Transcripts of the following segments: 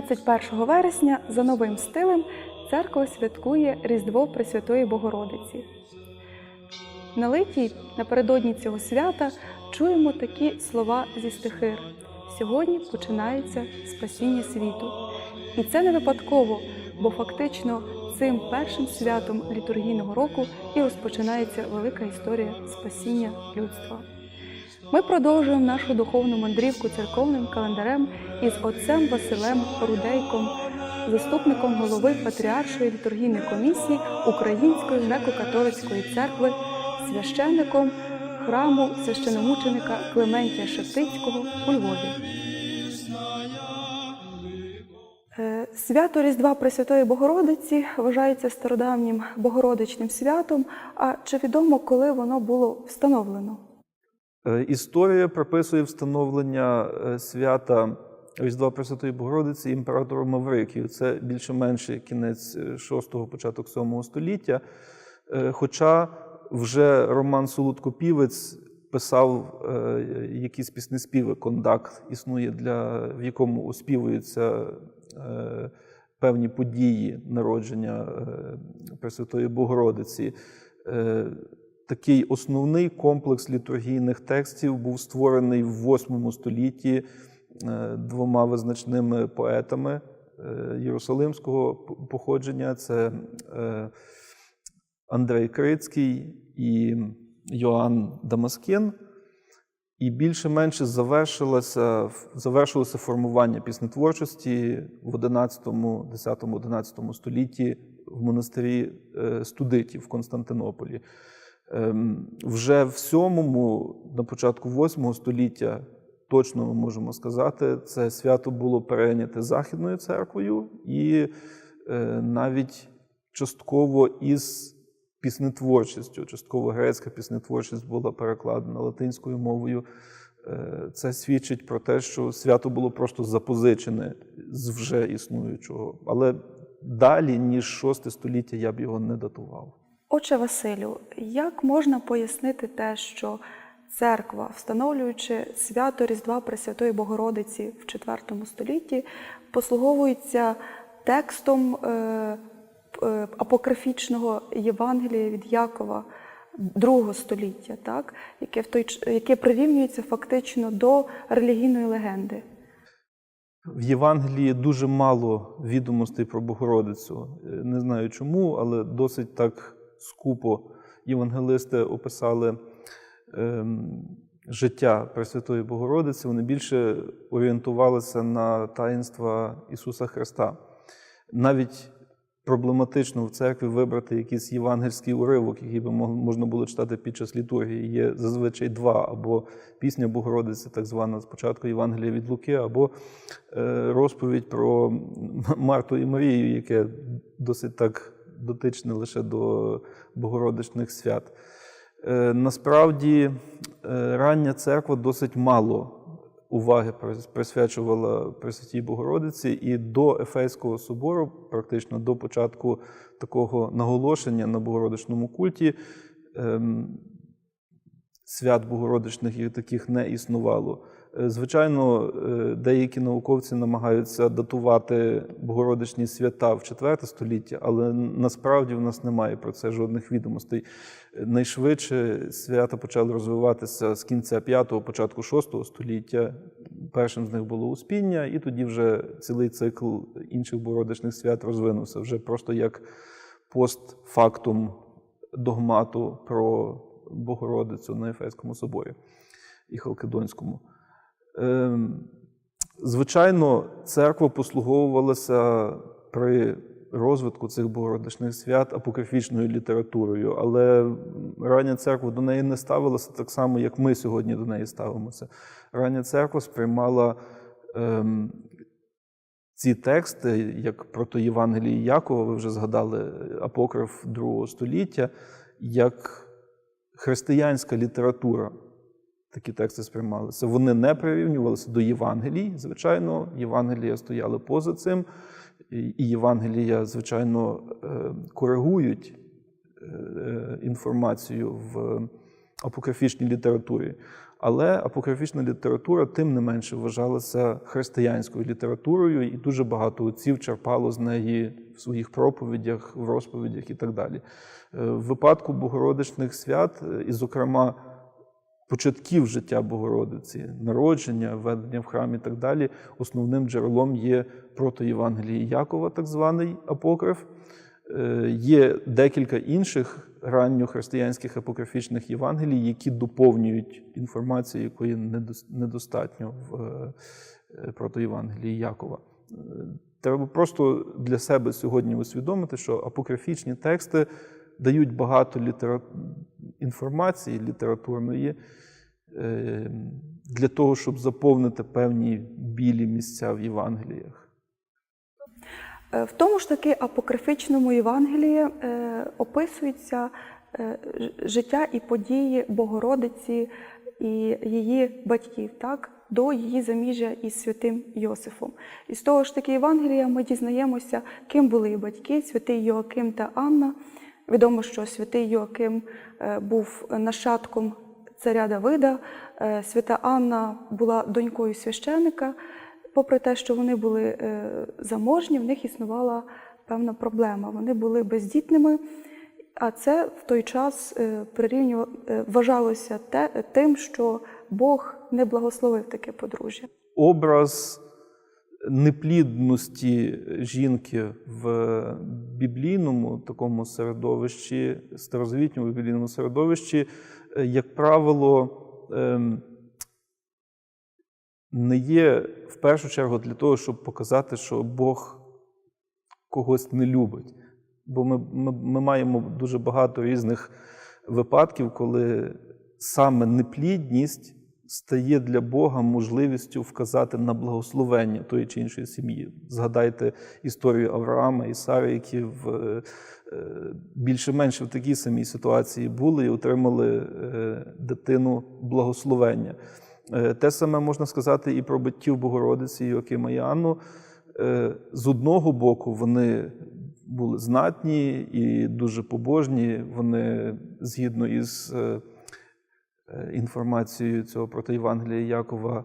21 вересня за новим стилем церква святкує Різдво Пресвятої Богородиці. На литій напередодні цього свята чуємо такі слова зі стихир. Сьогодні починається спасіння світу. І це не випадково, бо фактично цим першим святом літургійного року і розпочинається велика історія спасіння людства. Ми продовжуємо нашу духовну мандрівку церковним календарем із отцем Василем Рудейком, заступником голови Патріаршої літургійної комісії Української греко-католицької церкви, священником храму священомученика Клементія Шептицького у Львові. Е, Свято Різдва Пресвятої Богородиці вважається стародавнім богородичним святом. А чи відомо, коли воно було встановлено? Е, Історія приписує встановлення е, свята Різдва Пресвятої Богородиці імператору Маврикію. Це більше-менше кінець 6-го, початок 7 століття. Е, Хоча вже Роман Солодкопівець писав е, якісь піснеспіви, кондакт існує, для, в якому оспівуються е, певні події народження е, Пресвятої Богородиці. Такий основний комплекс літургійних текстів був створений в VIII столітті е, двома визначними поетами е, єрусалимського походження. Це е, Андрей Крицький і Йоанн Дамаскін. І більше-менше завершилося, завершилося формування піснетворчості в 11, 10, 11 столітті в монастирі студитів в Константинополі. Ем, Вже в 7, на початку 8 століття, точно ми можемо сказати, це свято було перейняте Західною церквою і е, навіть частково із піснетворчістю, частково грецька піснетворчість була перекладена латинською мовою. Е, Це свідчить про те, що свято було просто запозичене з вже існуючого. Але далі, ніж 6 століття, я б його не датував. Отче Василю, як можна пояснити те, що церква, встановлюючи свято Різдва Пресвятої Богородиці в IV столітті, послуговується текстом е, е, апокрифічного Євангелія від Якова II століття, так? яке, в той, яке прирівнюється фактично до релігійної легенди? В Євангелії дуже мало відомостей про Богородицю. Е, Не знаю чому, але досить так скупо євангелисти описали ем, життя Пресвятої Богородиці. Вони більше орієнтувалися на таїнства Ісуса Христа. Навіть проблематично в церкві вибрати якийсь євангельський уривок, який би можна було читати під час літургії. Є зазвичай два: або пісня Богородиці, так звана спочатку Євангелія від Луки, або е, розповідь про Марту і Марію, яке досить так дотичне лише до богородичних свят. Е, Насправді е, рання церква досить мало уваги присвячувала Пресвятій Богородиці, і до Ефейського собору, практично до початку такого наголошення на богородичному культі, ем, свят богородичних як таких не існувало. Е, Звичайно, е, деякі науковці намагаються датувати богородичні свята в IV століття, але насправді в нас немає про це жодних відомостей. Е, Найшвидше свята почали розвиватися з кінця V, початку VI століття. Першим з них було Успіння, і тоді вже цілий цикл інших богородичних свят розвинувся вже просто як постфактум догмату про Богородицю на Ефеському соборі і Халкидонському. Ем, Звичайно, церква послуговувалася при розвитку цих богородичних свят апокрифічною літературою, але рання церква до неї не ставилася так само, як ми сьогодні до неї ставимося. Рання церква сприймала ем, ці тексти, як прото Євангелії Якова, ви вже згадали апокриф другого століття, як християнська література. Такі тексти сприймалися. Вони не прирівнювалися до Євангелій. Звичайно, Євангелія стояли поза цим, і Євангелія, звичайно, е, коригують е, інформацію в апокрифічній літературі. Але апокрифічна література тим не менше вважалася християнською літературою, і дуже багато отців черпало з неї в своїх проповідях, в розповідях і так далі. Е, В випадку богородичних свят, і, зокрема, початків життя Богородиці, народження, ведення в храм і так далі, основним джерелом є протоєвангелії Якова, так званий апокриф. Е, Є декілька інших ранньохристиянських апокрифічних Євангелій, які доповнюють інформацію, якої недостатньо в е, протоєвангелії Якова. Е, Треба просто для себе сьогодні усвідомити, що апокрифічні тексти дають багато літера... інформації літературної е, для того, щоб заповнити певні білі місця в Євангеліях. Е, В тому ж таки апокрифічному Євангелії е, описується е, життя і події Богородиці і її батьків, так, до її заміжжя із святим Йосифом. І з того ж таки Євангелія ми дізнаємося, ким були її батьки, святий Йоаким та Анна. Відомо, що святий Йоаким е, був нащадком царя Давида, е, свята Анна була донькою священика. Попри те, що вони були е, заможні, в них існувала певна проблема. Вони були бездітними, а це в той час вважалося тим, що Бог не благословив таке подружжя. образ неплідності жінки в біблійному такому середовищі, старозвітньому біблійному середовищі, е, як правило, ем, не є в першу чергу для того, щоб показати, що Бог когось не любить. Бо ми, ми, ми маємо дуже багато різних випадків, коли саме неплідність стає для Бога можливістю вказати на благословення тої чи іншої сім'ї. Згадайте історію Авраама і Сари, які в е, е, більше-менше в такій самій ситуації були і отримали е, дитину благословення. Те саме можна сказати і про батьків Богородиці Йоакима і Анну. З одного боку, вони були знатні і дуже побожні. Вони згідно із інформацією цього протоєвангелія Якова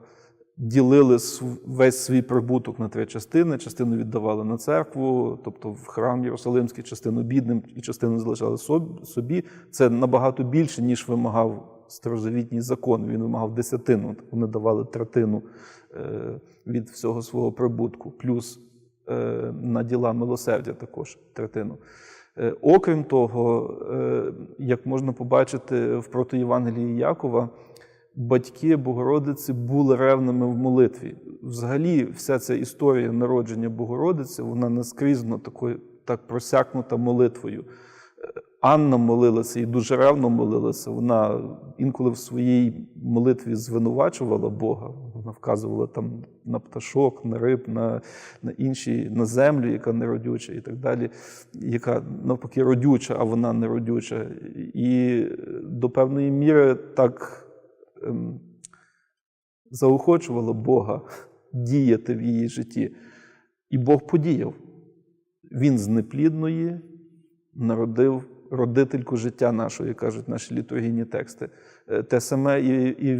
ділили весь свій прибуток на три частини. Частину віддавали на церкву, тобто в храм Єрусалимський, частину бідним і частину залишали собі. Це набагато більше, ніж вимагав старозавітній закон. Він вимагав десятину. Вони давали третину е, від всього свого прибутку, плюс е, на діла милосердя також третину. Е, Окрім того, е, як можна побачити в протоєвангелії Якова, батьки Богородиці були ревними в молитві. Взагалі, вся ця історія народження Богородиці, вона наскрізно так просякнута молитвою. Анна молилася і дуже ревно молилася. Вона інколи в своїй молитві звинувачувала Бога. Вона вказувала там на пташок, на риб, на, на інші, на землю, яка неродюча, і так далі, яка навпаки родюча, а вона не родюча. І до певної міри так ем, заохочувала Бога діяти в її житті. І Бог подіяв. Він з неплідної народив родительку життя нашого, як кажуть наші літургійні тексти. Е, Те саме і, і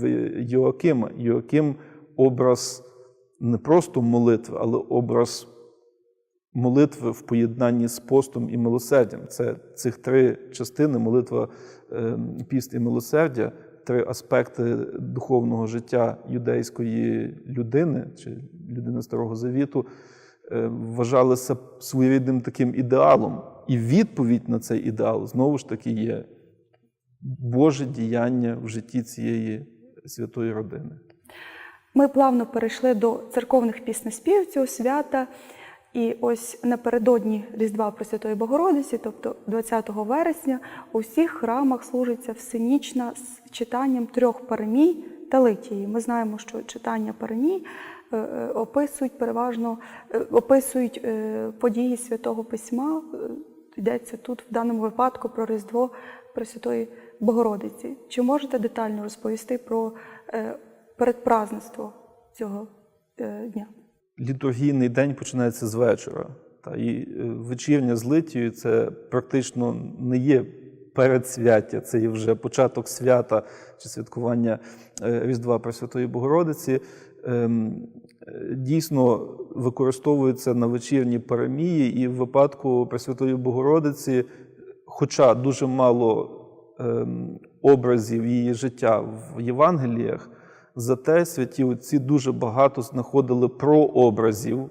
в Йоакима. Йоаким образ не просто молитви, але образ молитви в поєднанні з постом і милосердям. Це цих три частини молитва, е, піст і милосердя, три аспекти духовного життя юдейської людини чи людини Старого Завіту е, вважалися своєрідним таким ідеалом. І відповідь на цей ідеал знову ж таки є Боже діяння в житті цієї святої родини. Ми плавно перейшли до церковних піснеспівів цього свята. І ось напередодні Різдва Пресвятої Богородиці, тобто 20 вересня, у всіх храмах служиться всенічна з читанням трьох паремій та литії. Ми знаємо, що читання паремій е, е, описують переважно е, описують події Святого Письма. Йдеться тут в даному випадку про Різдво Пресвятої Богородиці. Чи можете детально розповісти про е, передпразництво цього е, дня? Літургійний день починається з вечора. Та і е, вечірня з литією це практично не є передсвяття, це є вже початок свята чи святкування е, Різдва Пресвятої Богородиці. ем, е, Дійсно використовується на вечірні парамії, і в випадку Пресвятої Богородиці, хоча дуже мало ем, образів її життя в Євангеліях, зате святі отці дуже багато знаходили прообразів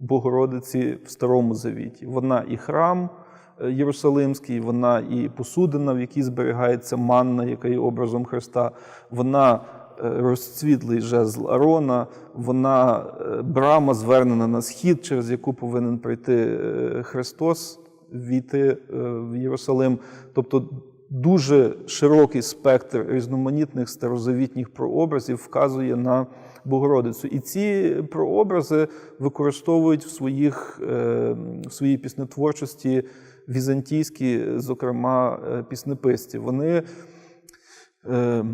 Богородиці в Старому Завіті. Вона і храм Єрусалимський, вона і посудина, в якій зберігається манна, яка є образом Христа, вона е, розцвітлий жезл Арона, вона е, брама звернена на схід, через яку повинен прийти е, Христос, війти е, в Єрусалим. Тобто дуже широкий спектр різноманітних старозавітніх прообразів вказує на Богородицю. І ці прообрази використовують в, своїх, е, в своїй піснетворчості візантійські, зокрема, е, піснеписці. Вони е,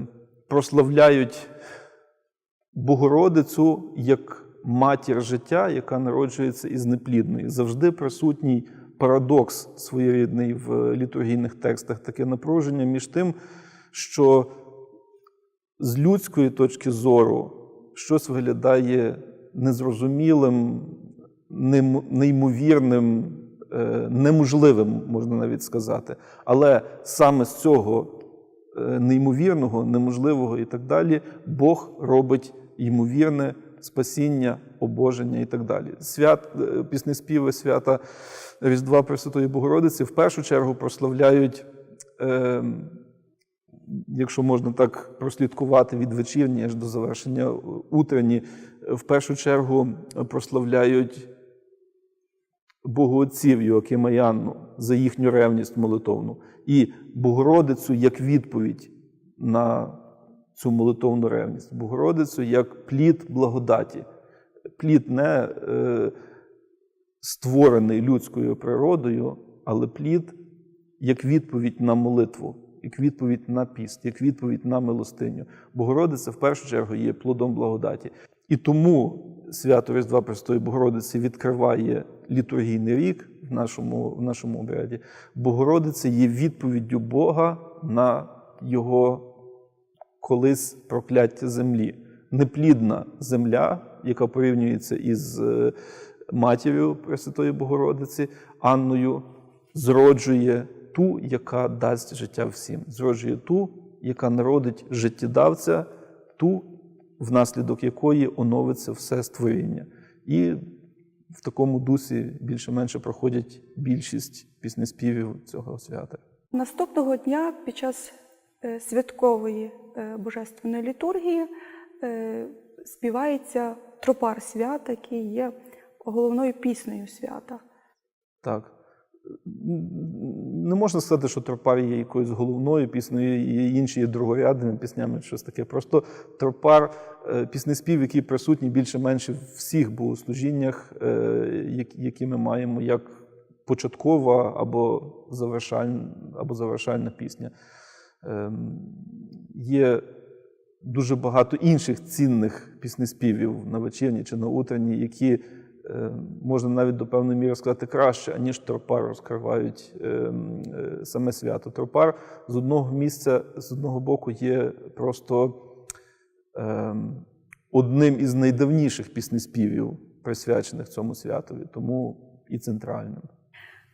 прославляють Богородицю як матір життя, яка народжується із неплідної. Завжди присутній парадокс своєрідний в літургійних текстах, таке напруження між тим, що з людської точки зору щось виглядає незрозумілим, неймовірним, е, неможливим, можна навіть сказати. Але саме з цього е, неймовірного, неможливого і так далі, Бог робить ймовірне спасіння, обоження і так далі. Свят, е, піснеспіви свята Різдва Пресвятої Богородиці в першу чергу прославляють. Е, Якщо можна так прослідкувати від вечірні аж до завершення утренні, в першу чергу прославляють Богоотців Йоакима і Анну за їхню ревність молитовну і Богородицю як відповідь на цю молитовну ревність. Богородицю як плід благодаті. Плід не е, створений людською природою, але плід як відповідь на молитву, як відповідь на піст, як відповідь на милостиню. Богородиця в першу чергу є плодом благодаті. І тому свято Різдва Престої Богородиці відкриває літургійний рік в нашому, в нашому обряді. Богородиця є відповіддю Бога на його колись прокляття землі. Неплідна земля, яка порівнюється із е, матір'ю Пресвятої Богородиці, Анною, зроджує ту, яка дасть життя всім. Зроджує ту, яка народить життєдавця, ту, внаслідок якої оновиться все створіння. І в такому дусі більше-менше проходять більшість піснеспівів цього свята. Наступного дня під час е, святкової е, божественної літургії е, співається тропар свята, який є головною піснею свята. Так. Не можна сказати, що тропар є якоюсь головною піснею, і інші є другорядними піснями, щось таке. Просто тропар е, піснеспів, який присутній більше-менше в всіх богослужіннях, е, які ми маємо як початкова або завершальна, або завершальна пісня. Ем, Є дуже багато інших цінних піснеспівів на вечірні чи на утренні, які можна навіть до певної міри сказати краще, аніж тропар розкривають е, е, саме свято. Тропар з одного місця, з одного боку, є просто е, одним із найдавніших піснеспівів, присвячених цьому святові, тому і центральним.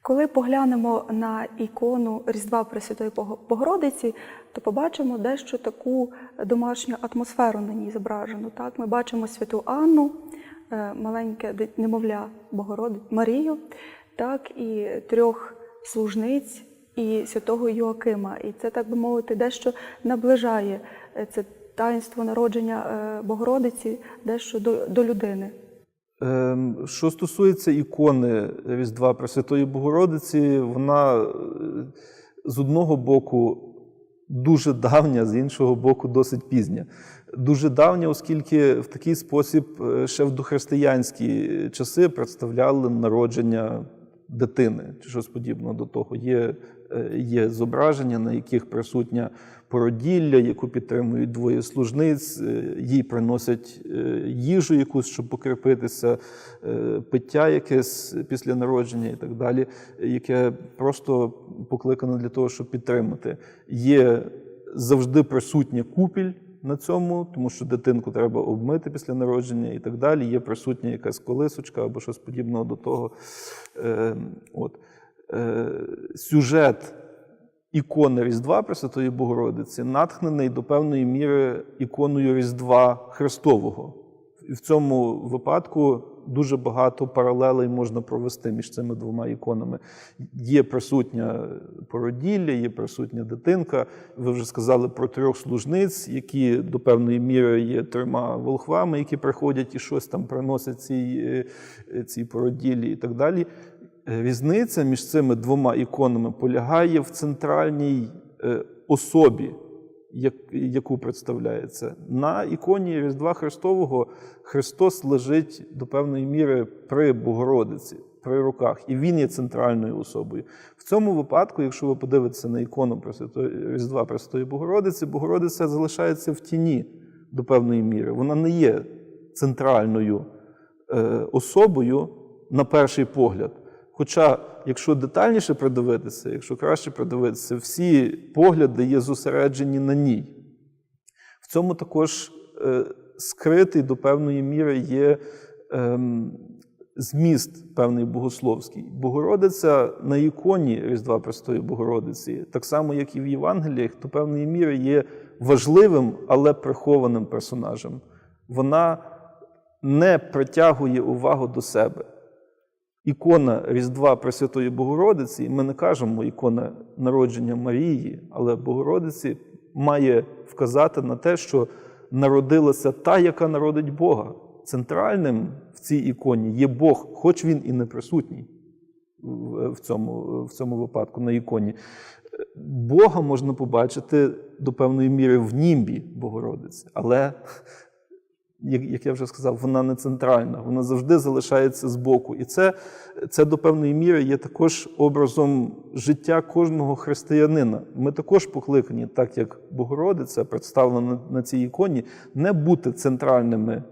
Коли поглянемо на ікону Різдва Пресвятої Бого- Богородиці, то побачимо дещо таку домашню атмосферу на ній зображену. Так, ми бачимо святу Анну, е, маленьке немовля Богороди Марію, так і трьох служниць і святого Йоакима. І це, так би мовити, дещо наближає е, це таїнство народження е, Богородиці дещо до, до людини. Ем, Що стосується ікони Різдва Пресвятої Богородиці, вона е, з одного боку дуже давня, з іншого боку, досить пізня. Дуже давня, оскільки в такий спосіб е, ще в дохристиянські часи представляли народження дитини чи щось подібного до того. Є, е, є зображення, на яких присутня породілля, яку підтримують двоє служниць, е, їй приносять е, їжу якусь, щоб покріпитися, пиття якесь після народження і так далі, яке просто покликане для того, щоб підтримати. Є завжди присутня купіль на цьому, тому що дитинку треба обмити після народження і так далі. Є присутня якась колисочка або щось подібного до того. Е, от. Е, сюжет ікони Різдва Пресвятої Богородиці натхнений до певної міри іконою Різдва Христового. І в цьому випадку дуже багато паралелей можна провести між цими двома іконами. Є присутня породілля, є присутня дитинка. Ви вже сказали про трьох служниць, які до певної міри є трьома волхвами, які приходять і щось там приносять цій, е, цій породіллі і так далі. Різниця між цими двома іконами полягає в центральній е, особі, яку представляється. На іконі Різдва Христового Христос лежить до певної міри при Богородиці, при руках, і Він є центральною особою. В цьому випадку, якщо ви подивитеся на ікону Різдва Пресвятої Богородиці, Богородиця залишається в тіні до певної міри. Вона не є центральною е, особою на перший погляд. Хоча, якщо детальніше придивитися, якщо краще придивитися, всі погляди є зосереджені на ній. В цьому також е, скритий до певної міри є ем, зміст певний богословський. Богородиця на іконі Різдва Престої Богородиці, так само, як і в Євангеліях, до певної міри є важливим, але прихованим персонажем. Вона не притягує увагу до себе. Ікона Різдва Пресвятої Богородиці, ми не кажемо ікона народження Марії, але Богородиці має вказати на те, що народилася та, яка народить Бога. Центральним в цій іконі є Бог, хоч він і не присутній в цьому, в цьому випадку на іконі. Бога можна побачити до певної міри в німбі Богородиці, але як, я вже сказав, вона не центральна, вона завжди залишається збоку. І це, це до певної міри є також образом життя кожного християнина. Ми також покликані, так як Богородиця представлена на, на цій іконі, не бути центральними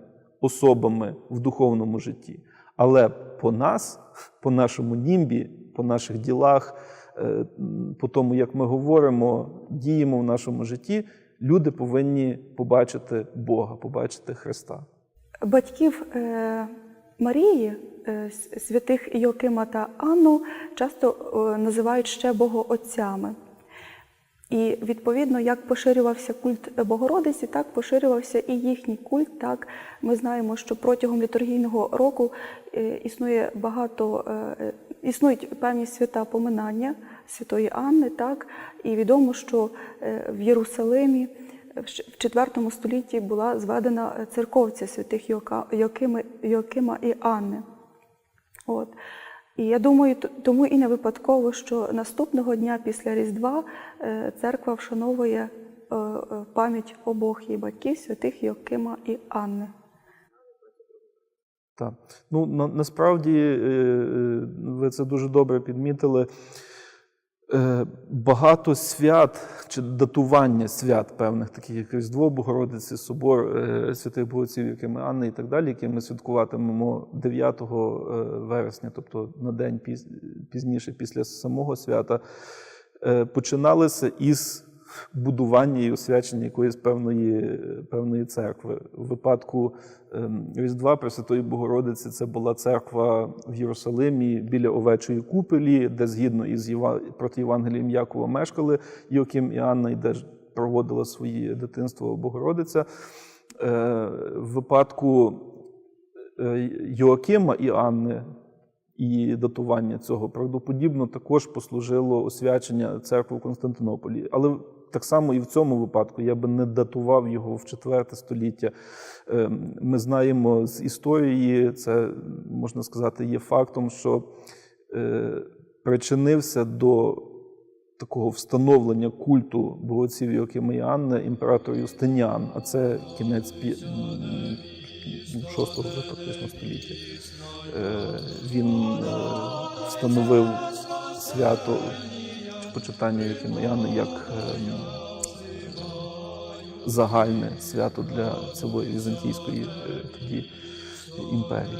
особами в духовному житті. Але по нас, по нашому німбі, по наших ділах, е, по тому, як ми говоримо, діємо в нашому житті, люди повинні побачити Бога, побачити Христа. Батьків е, Марії, е, святих Йоакима та Анну, часто е, називають ще богоотцями. І відповідно, як поширювався культ Богородиці, так поширювався і їхній культ. Так ми знаємо, що протягом літургійного року існує багато, існують певні свята поминання святої Анни, так і відомо, що е, в Єрусалимі в IV столітті була зведена церковця святих Йоакими, і Анни. От. І я думаю, тому і не випадково, що наступного дня після Різдва е, церква вшановує е, е, пам'ять обох її батьків, святих Йоакима і Анни. Так. Ну, на, насправді е, е, ви це дуже добре підмітили. Е, Багато свят чи датування свят певних, таких як Різдво Богородиці, Собор е, святих Богоців, якими Анни і так далі, які ми святкуватимемо 9 е, вересня, тобто на день пізніше після самого свята, починалися із будування і освячення якоїсь певної, певної церкви. В випадку ем, Різдва Пресвятої Богородиці це була церква в Єрусалимі біля овечої купелі, де згідно із проти Євангелієм Якова мешкали Йоким і Анна, і де проводила своє дитинство Богородиця. Е, В випадку е, Йоакима і Анни і датування цього правдоподібно також послужило освячення церкви в Константинополі. Але так само і в цьому випадку я би не датував його в IV століття. Ем, Ми знаємо з історії, це можна сказати, є фактом, що е, причинився до такого встановлення культу богоців Анни імператор Юстиніан, а це кінець пі- м, шостого вже практично століття. Е, Він е, встановив свято почитання Юфімояни як ем, загальне свято для цілої Візантійської е, тоді імперії.